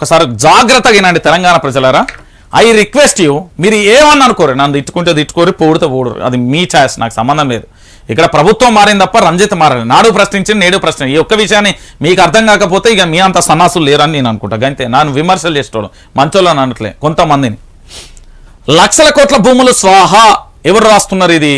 ఒకసారి జాగ్రత్తగా వినండి తెలంగాణ ప్రజలారా. ఐ రిక్వెస్ట్ యూ మీరు ఏమన్నా అనుకోరు నన్ను తిట్టుకుంటే తిట్టుకోరు పోడితే పోడరు అది మీ ఛాయిస్ నాకు సంబంధం లేదు. ఇక్కడ ప్రభుత్వం మారింది తప్ప రంజిత్ మారలేదు నాడు ప్రశ్నించి నేడు ప్రశ్న. ఈ ఒక్క విషయాన్ని మీకు అర్థం కాకపోతే ఇక మీ అంత సన్నాసులు లేరని నేను అనుకుంటా. అంతే నన్ను విమర్శలు చేసేవాడు మంచోళ్ళు అని అనట్లే కొంతమందిని. లక్షల కోట్ల భూములు స్వాహ ఎవరు రాస్తున్నారు ఇది?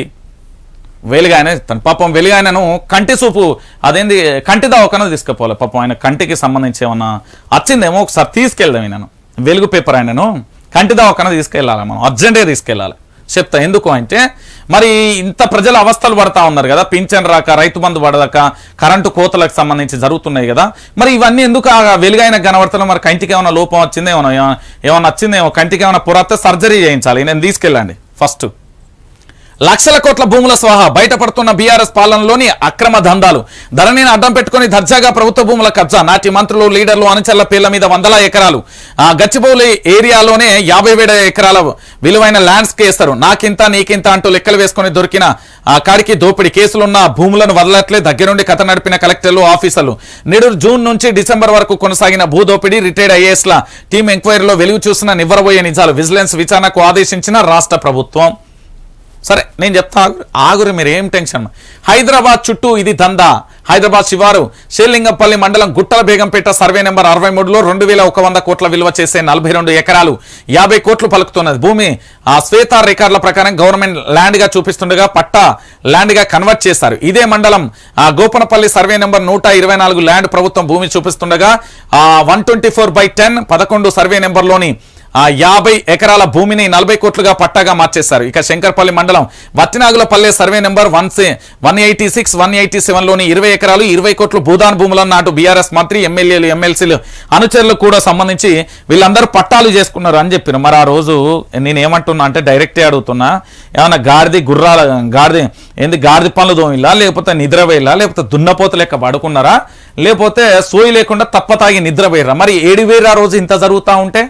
వెలుగాయన తన పాపం వెలుగాయనను కంటి చూపు అదేంది కంటి దవాఖాన తీసుకుపోవాలి. పాపం ఆయన కంటికి సంబంధించి ఏమన్నా వచ్చిందేమో ఒకసారి తీసుకెళ్దాం నేను వెలుగు పేపర్ ఆయనను కంటి దవాఖాన తీసుకెళ్ళాలి మనం. అర్జెంటుగా తీసుకెళ్ళాలి. చెప్తా ఎందుకు అంటే మరి ఇంత ప్రజల అవస్థలు పడతా ఉన్నారు కదా పింఛన్ రాక రైతు బంధు పడదాక కరెంటు కోతలకు సంబంధించి జరుగుతున్నాయి కదా. మరి ఇవన్నీ ఎందుకు ఆ వెలుగైన కనబడుతున్నా మరి కంటికి ఏమైనా లోపం వచ్చిందేమో ఏమైనా ఏమైనా వచ్చిందేమో కంటికి ఏమైనా పురాత సర్జరీ చేయించాలి. నేను తీసుకెళ్ళండి ఫస్ట్. లక్షల కోట్ల భూముల స్వాహా బయటపడుతున్న బీఆర్ఎస్ పాలనలోని అక్రమ దందాలు. ధరణిని అడ్డం పెట్టుకుని దర్జాగా ప్రభుత్వ భూముల కబ్జా. నాటి మంత్రులు లీడర్లు అనుచరుల పేర్ల మీద వందల ఎకరాలు. ఆ గచ్చిబౌలి ఏరియాలోనే యాభై వేల ఎకరాల విలువైన ల్యాండ్స్ కేస్తారు నాకింత నీకింత అంటూ లెక్కలు వేసుకొని దొరికిన ఆ కాడికి దోపిడి కేసులున్న భూములను వదలట్లే. దగ్గరుండి కథ నడిపిన కలెక్టర్లు ఆఫీసర్లు. నేడు జూన్ నుంచి డిసెంబర్ వరకు కొనసాగిన భూదోపిడి రిటైర్డ్ ఐఏఎస్ల టీం ఎంక్వైరీలో వెలుగు చూసిన నివ్వరబోయే నిజాలు. విజిలెన్స్ విచారణకు ఆదేశించిన రాష్ట్ర ప్రభుత్వం. సరే నేను చెప్తా ఆగురు. ఆగురు మీరు ఏం టెన్షన్? హైదరాబాద్ చుట్టూ ఇది దందా. హైదరాబాద్ శివారు శ్రీలింగంపల్లి మండలం గుట్టల బేగంపేట సర్వే నెంబర్ అరవై మూడులో రెండు వేల ఒక వంద కోట్ల విలువ చేసే నలభై రెండు ఎకరాలు యాభై కోట్లు పలుకుతున్నది. భూమి ఆ శ్వేత రికార్డుల ప్రకారం గవర్నమెంట్ ల్యాండ్గా చూపిస్తుండగా పట్టా ల్యాండ్గా కన్వర్ట్ చేశారు. ఇదే మండలం ఆ గోపనపల్లి సర్వే నెంబర్ నూట ఇరవై నాలుగు ల్యాండ్ ప్రభుత్వం భూమి చూపిస్తుండగా ఆ one twenty four by ten పదకొండు సర్వే నెంబర్లోని ఆ యాభై ఎకరాల భూమిని నలభై కోట్లుగా పట్టాగా మార్చేశారు. ఇక శంకర్పల్లి మండలం Vattinagulapalle survey number one one eighty six one eighty సెవెన్లోని ఇరవై ఎకరాలు ఇరవై కోట్లు భూదాన్ భూములను నాటు బీఆర్ఎస్ మంత్రి ఎమ్మెల్యేలు ఎమ్మెల్సీలు అనుచరులు కూడా సంబంధించి వీళ్ళందరూ పట్టాలు చేసుకున్నారు అని చెప్పిన మరి ఆ రోజు నేను ఏమంటున్నా అంటే డైరెక్టే అడుగుతున్నా ఏమన్నా గాడిది గుర్రాల గాడిది ఏంది గాడిది పనులు దోమిలా లేకపోతే నిద్రపోయిలా లేకపోతే దున్నపోత లెక్క పడుకున్నారా లేకపోతే సోయి లేకుండా తప్ప తాగి నిద్రపోయారా మరి ఏడు వేరు ఆ రోజు ఇంత జరుగుతూ ఉంటే?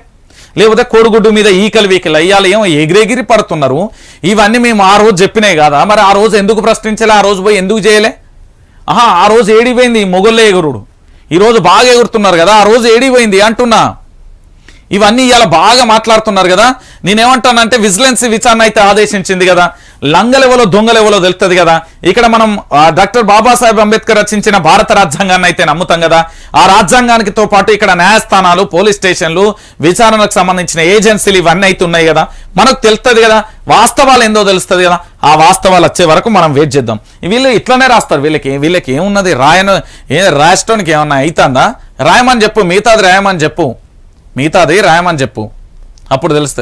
లేకపోతే కోడిగుడ్డు మీద ఈకలు వీకలు అయ్యాలి ఏమో ఎగిరెగిరి పడుతున్నారు. ఇవన్నీ మేము ఆ రోజు చెప్పినాయి కదా? మరి ఆ రోజు ఎందుకు ప్రశ్నించలే? ఆ రోజు పోయి ఎందుకు చేయలే? ఆహా ఆ రోజు ఏడిపోయింది ఈ ఎగురుడు. ఈరోజు బాగా ఎగురుతున్నారు కదా ఆ రోజు ఏడిపోయింది అంటున్నా. ఇవన్నీ ఇలా బాగా మాట్లాడుతున్నారు కదా. నేనేమంటానంటే విజిలెన్స్ విచారణ అయితే ఆదేశించింది కదా. లంగలెవలో దొంగలెవలో తెలుస్తుంది కదా. ఇక్కడ మనం డాక్టర్ బాబాసాహెబ్ అంబేద్కర్ రచించిన భారత రాజ్యాంగాన్ని అయితే నమ్ముతాం కదా. ఆ రాజ్యాంగానికి తో పాటు ఇక్కడ న్యాయస్థానాలు పోలీస్ స్టేషన్లు విచారణకు సంబంధించిన ఏజెన్సీలు ఇవన్నీ అయితే ఉన్నాయి కదా. మనకు తెలుస్తుంది కదా. వాస్తవాలు ఏందో తెలుస్తుంది కదా. ఆ వాస్తవాలు వచ్చే వరకు మనం వెయిట్ చేద్దాం. వీళ్ళు ఇట్లనే రాస్తారు. వీళ్ళకి వీళ్ళకి ఏమున్నది? రాయను ఏ రాష్ట్రానికి ఏమన్నా అవుతుందా? రాయమని చెప్పు మిగతాది రాయమని చెప్పు. మిగతాది రాయమని చెప్పు. అప్పుడు తెలుస్తుంది.